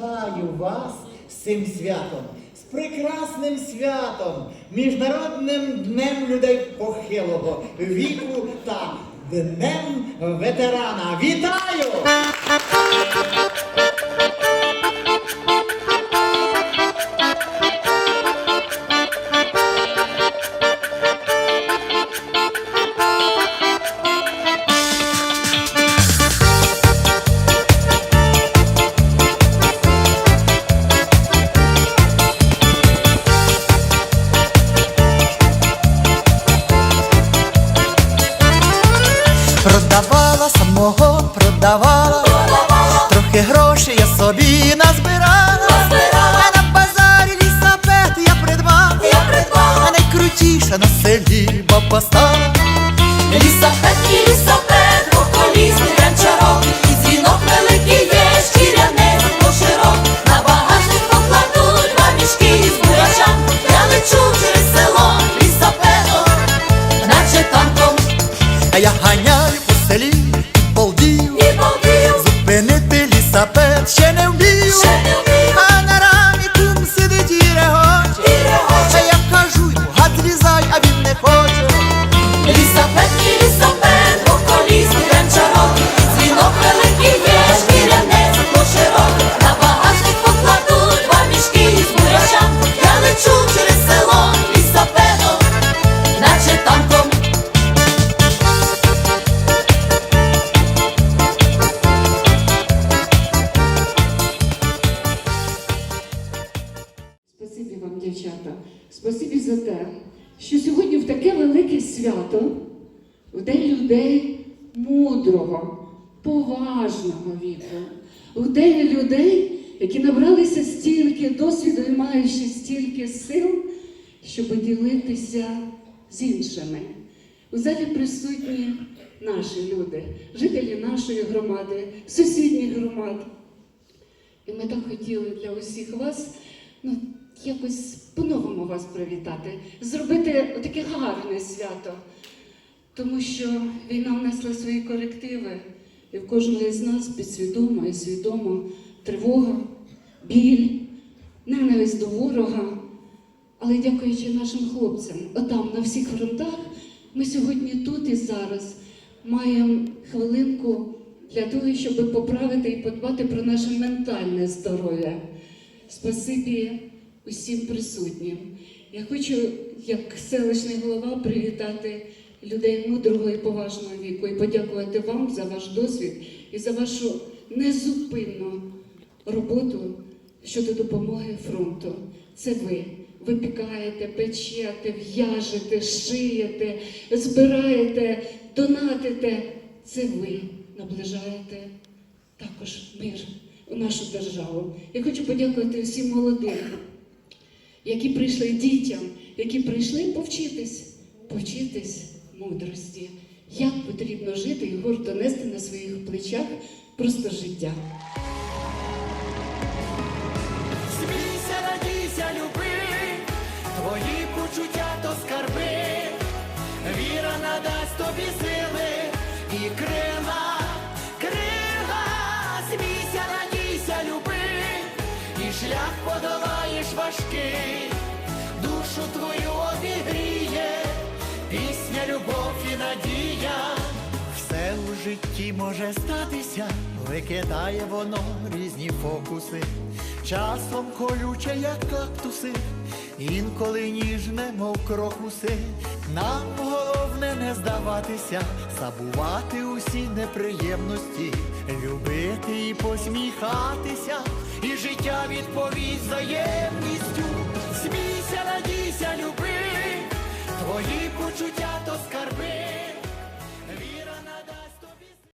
Вітаю вас з цим святом, з прекрасним святом, Міжнародним днем людей похилого віку та Днем ветерана. Вітаю! Самого, продавала, трохи грошей я собі назбирала. А на базарі лісапет я придбала, а найкрутіша на селі баба стала. Лісапет, вам, дівчата. Спасибі за те, що сьогодні в таке велике свято, в день людей мудрого, поважного віку, в день людей, які набралися стільки досвіду і маючи стільки сил, щоб ділитися з іншими. У залі присутні наші люди, жителі нашої громади, сусідніх громад. І ми так хотіли для усіх вас ну, якось по-новому вас привітати, зробити таке гарне свято. Тому що війна внесла свої корективи, і в кожного з нас підсвідомо і свідомо тривога, біль, ненависть до ворога. Але дякуючи нашим хлопцям, отам на всіх фронтах, ми сьогодні тут і зараз маємо хвилинку для того, щоб поправити і подбати про наше ментальне здоров'я. Спасибі усім присутнім. Я хочу, як селищний голова, привітати людей мудрого і поважного віку і подякувати вам за ваш досвід і за вашу незупинну роботу щодо допомоги фронту. Це ви. Ви пікаєте, печете, в'яжете, шиєте, збираєте, донатите. Це ви наближаєте також мир у нашу державу. Я хочу подякувати всім молодим, які прийшли дітям, які прийшли повчитись, повчитись мудрості, як потрібно жити і гордо нести на своїх плечах просто життя. Смійся, радійся, люби, твої почуття то скарби, віра надасть тобі сили і крила, крила, смійся, радійся, люби, і шлях подолаєш важкий, душу твою обігріє, пісня, любов і надія. Все у житті може статися, викидає воно різні фокуси, часом колюче, як кактуси, інколи ніжне, мов крокуси. Нам головне не здаватися, забувати усі неприємності, любити і посміхатися, і життя відповість взаємністю. Смійся, радійся, люби, твої почуття то скарби.